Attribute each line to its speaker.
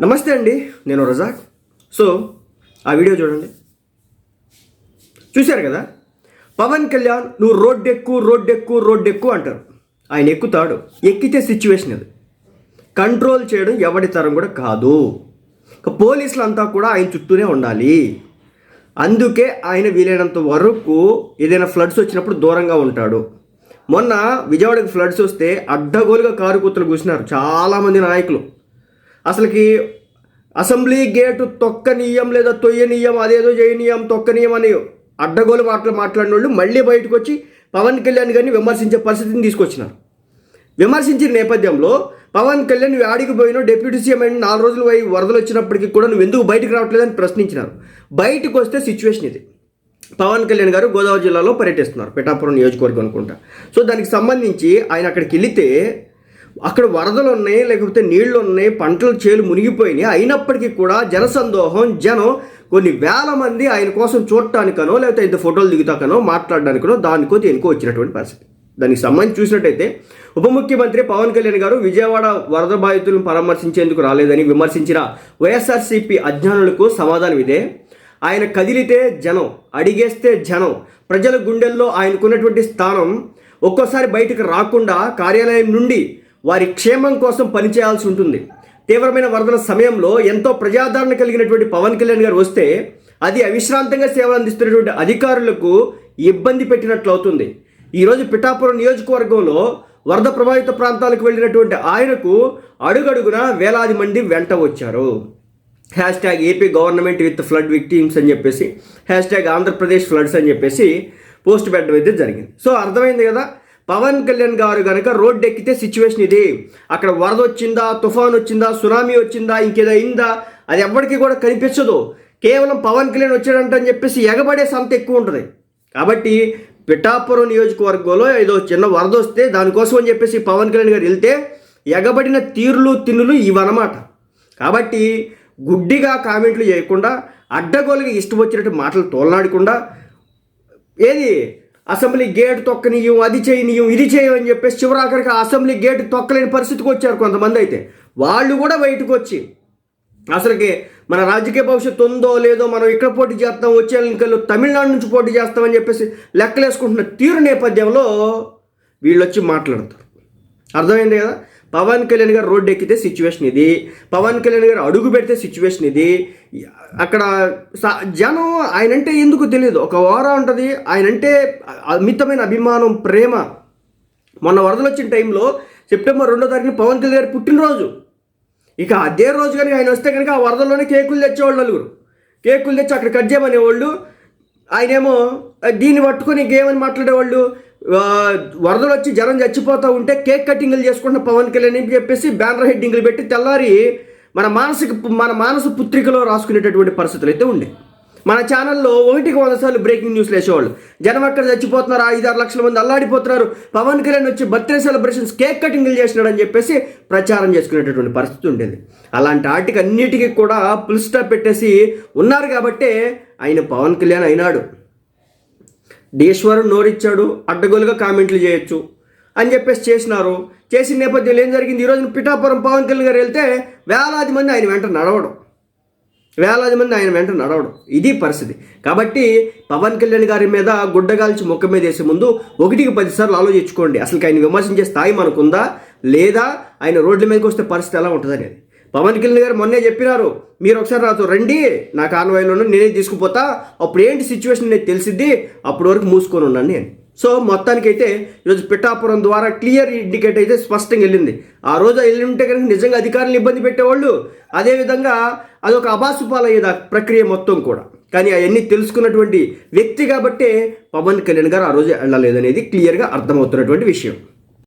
Speaker 1: నమస్తే అండి నేను రజాక్. సో ఆ వీడియో చూడండి. చూశారు కదా? పవన్ కళ్యాణ్ నువ్వు రోడ్డెక్కు ఎక్కు రోడ్డు ఎక్కు ఎక్కు అంటారు. ఆయన ఎక్కుతాడు. ఎక్కితే సిచ్యువేషన్ అది. కంట్రోల్ చేయడం ఎవరి తరం కూడా కాదు. పోలీసులంతా పోలీసులు అంతా కూడా ఆయన చుట్టూనే ఉండాలి. అందుకే ఆయన వీలైనంత వరకు ఏదైనా ఫ్లడ్స్ వచ్చినప్పుడు దూరంగా ఉంటాడు. మొన్న విజయవాడకి ఫ్లడ్స్ వస్తే అడ్డగోలుగా కారు కూతురు కూసినారు. చాలామంది నాయకులు. అసలుకి అసెంబ్లీ గేటు తొక్కనీయం లేదా తొయ్యనీయం అదేదో చేయనీయం తొక్కనీయం అని అడ్డగోలు మాటలు మాట్లాడిన వాళ్ళు మళ్ళీ బయటకు వచ్చి పవన్ కళ్యాణ్ గారిని విమర్శించే పరిస్థితిని తీసుకొచ్చినారు. విమర్శించిన నేపథ్యంలో పవన్ కళ్యాణ్ నువ్వు ఆడికి పోయిన డిప్యూటీ సీఎం అయిన నాలుగు రోజులు పోయి వరదలు వచ్చినప్పటికీ కూడా నువ్వు ఎందుకు బయటకు రావట్లేదని ప్రశ్నించినారు. బయటకు వస్తే సిచ్యువేషన్ ఇది. పవన్ కళ్యాణ్ గారు గోదావరి జిల్లాలో పర్యటిస్తున్నారు పిఠాపురం నియోజకవర్గం అనుకుంటా. సో దానికి సంబంధించి ఆయన అక్కడికి వెళితే అక్కడ వరదలు ఉన్నాయి లేకపోతే నీళ్ళు ఉన్నాయి పంటలు చేలు మునిగిపోయినాయి. అయినప్పటికీ కూడా జనసందోహం జనం కొన్ని వేల మంది ఆయన కోసం చూడటానికనో లేకపోతే ఇద్దరు ఫోటోలు దిగుతాకనో మాట్లాడడానికనో దానికో దేనికో వచ్చినటువంటి పరిస్థితి. దానికి సంబంధించి చూసినట్టయితే ఉప ముఖ్యమంత్రి పవన్ కళ్యాణ్ గారు విజయవాడ వరద బాధితులను పరామర్శించేందుకు రాలేదని విమర్శించిన వైఎస్ఆర్సీపీ అజ్ఞానులకు సమాధానం ఇదే. ఆయన కదిలితే జనం అడిగేస్తే జనం ప్రజల గుండెల్లో ఆయనకున్నటువంటి స్థానం ఒక్కోసారి బయటకు రాకుండా కార్యాలయం నుండి వారి క్షేమం కోసం పనిచేయాల్సి ఉంటుంది. తీవ్రమైన వరదల సమయంలో ఎంతో ప్రజాదరణ కలిగినటువంటి పవన్ కళ్యాణ్ గారు వస్తే అది అవిశ్రాంతంగా సేవలు అందిస్తున్నటువంటి అధికారులకు ఇబ్బంది పెట్టినట్లు అవుతుంది. ఈరోజు పిఠాపురం నియోజకవర్గంలో వరద ప్రభావిత ప్రాంతాలకు వెళ్ళినటువంటి ఆయనకు అడుగడుగున వేలాది మంది వెంట వచ్చారు. Hashtag AP government with flood victims అని చెప్పేసి హ్యాష్ ట్యాగ్ ఆంధ్రప్రదేశ్ ఫ్లడ్స్ అని చెప్పేసి పోస్ట్ పెట్టడం అయితే జరిగింది. సో అర్థమైంది కదా? పవన్ కళ్యాణ్ గారు కనుక రోడ్డు ఎక్కితే సిచ్యువేషన్ ఇది. అక్కడ వరద వచ్చిందా తుఫాన్ వచ్చిందా సునామీ వచ్చిందా ఇంకేదో అయిందా అది ఎవ్వడికి కూడా కనిపించదు. కేవలం పవన్ కళ్యాణ్ వచ్చాడంట అని చెప్పేసి ఎగబడే సంత ఎక్కువ ఉంటుంది. కాబట్టి పిఠాపురం నియోజకవర్గంలో ఏదో చిన్న వరద వస్తే దానికోసం అని చెప్పేసి పవన్ కళ్యాణ్ గారు వెళ్తే ఎగబడిన తీరులు తిన్నులు ఇవన్నమాట. కాబట్టి గుడ్డిగా కామెంట్లు చేయకుండా అడ్డగోలుగా ఇష్టం వచ్చినట్టు మాటలు తోలనాడకుండా ఏది అసెంబ్లీ గేట్ తొక్కనీయం అది చేయనీయం ఇది చేయమని చెప్పేసి చివరాఖరికి అసెంబ్లీ గేట్ తొక్కలేని పరిస్థితికి వచ్చారు కొంతమంది అయితే. వాళ్ళు కూడా బయటకు వచ్చి అసలుకి మన రాజకీయ భవిష్యత్తు ఉందో లేదో మనం ఇక్కడ పోటీ చేస్తాం వచ్చే ఎన్నికల్లో తమిళనాడు నుంచి పోటీ చేస్తామని చెప్పేసి లెక్కలేసుకుంటున్న తీరు నేపథ్యంలో వీళ్ళు వచ్చి మాట్లాడతారు. అర్థమైంది కదా? పవన్ కళ్యాణ్ గారు రోడ్డు ఎక్కితే సిచ్యువేషన్ ఇది. పవన్ కళ్యాణ్ గారు అడుగు పెడితే సిచ్యువేషన్ ఇది. అక్కడ స- జనం ఆయనంటే ఎందుకు తెలియదు? ఒక ఓరా ఉంటుంది. ఆయనంటే అమితమైన అభిమానం ప్రేమ. మొన్న వరదలు వచ్చిన టైంలో సెప్టెంబర్ రెండో తారీఖున పవన్ కళ్యాణ్ గారి పుట్టినరోజు. ఇక అదే రోజు కనుక ఆయన వస్తే కనుక ఆ వరదల్లోనే కేకులు తెచ్చేవాళ్ళు నలుగురు. కేకులు తెచ్చి అక్కడ కట్ చేయమనేవాళ్ళు. ఆయనేమో దీన్ని పట్టుకొని గేమని మాట్లాడేవాళ్ళు. వరదలు వచ్చి జనం చచ్చిపోతూ ఉంటే కేక్ కటింగ్లు చేసుకుంటున్న పవన్ కళ్యాణ్ అని చెప్పేసి బ్యానర్ హెడ్డింగ్లు పెట్టి తెల్లారి మన మానసిక మన మానస పుత్రికలో రాసుకునేటటువంటి పరిస్థితులు అయితే ఉండే. మన ఛానల్లో ఒకటికి వంద సార్లు బ్రేకింగ్ న్యూస్లు వేసేవాళ్ళు జనం అక్కడ చచ్చిపోతున్నారు ఐదారు లక్షల మంది అల్లాడిపోతున్నారు. పవన్ కళ్యాణ్ వచ్చి బర్త్డే సెలబ్రేషన్స్ కేక్ కటింగ్లు చేసినాడు అని చెప్పేసి ప్రచారం చేసుకునేటటువంటి పరిస్థితి ఉండేది. అలాంటి వాటికి అన్నిటికీ కూడా ఫుల్ స్టాప్ పెట్టేసి ఉన్నారు కాబట్టే ఆయన పవన్ కళ్యాణ్ అయినాడు. ఈశ్వరుడు నోరిచ్చాడు అడ్డగోలుగా కామెంట్లు చేయొచ్చు అని చెప్పేసి చేసినారు. చేసిన నేపథ్యంలో ఏం జరిగింది? ఈరోజు పిఠాపురం పవన్ కళ్యాణ్ గారు వెళ్తే వేలాది మంది ఆయన వెంట నడవడం. వేలాది మంది ఆయన వెంట నడవడం. ఇది పరిస్థితి. కాబట్టి పవన్ కళ్యాణ్ గారి మీద గుడ్డగాల్చి ముఖం మీద వేసే ముందు ఒకటికి పదిసార్లు ఆలోచించుకోండి. అసలు ఆయన విమర్శించే స్థాయి మనకుందా? లేదా ఆయన రోడ్ల మీదకి వస్తే పరిస్థితి ఎలా ఉంటుంది అనేది పవన్ కళ్యాణ్ గారు మొన్నే చెప్పినారు మీరు ఒకసారి నాతో రండి నా కాన్వాయ్లోనూ నేనే తీసుకుపోతా అప్పుడు ఏంటి సిచ్యువేషన్ అనేది తెలిసిద్ది అప్పటి వరకు మూసుకొని ఉన్నాను నేను సో మొత్తానికైతే ఈరోజు పిఠాపురం ద్వారా క్లియర్ ఇండికేట్ అయితే స్పష్టంగా వెళ్ళింది. ఆ రోజు వెళ్ళి ఉంటే కనుక నిజంగా అధికారులు ఇబ్బంది పెట్టేవాళ్ళు అదేవిధంగా అదొక అబాసుపాలయ్యేది ఆ ప్రక్రియ మొత్తం కూడా. కానీ అవన్నీ తెలుసుకున్నటువంటి వ్యక్తి కాబట్టే పవన్ కళ్యాణ్ గారు ఆ రోజు వెళ్ళలేదనేది క్లియర్గా అర్థమవుతున్నటువంటి విషయం.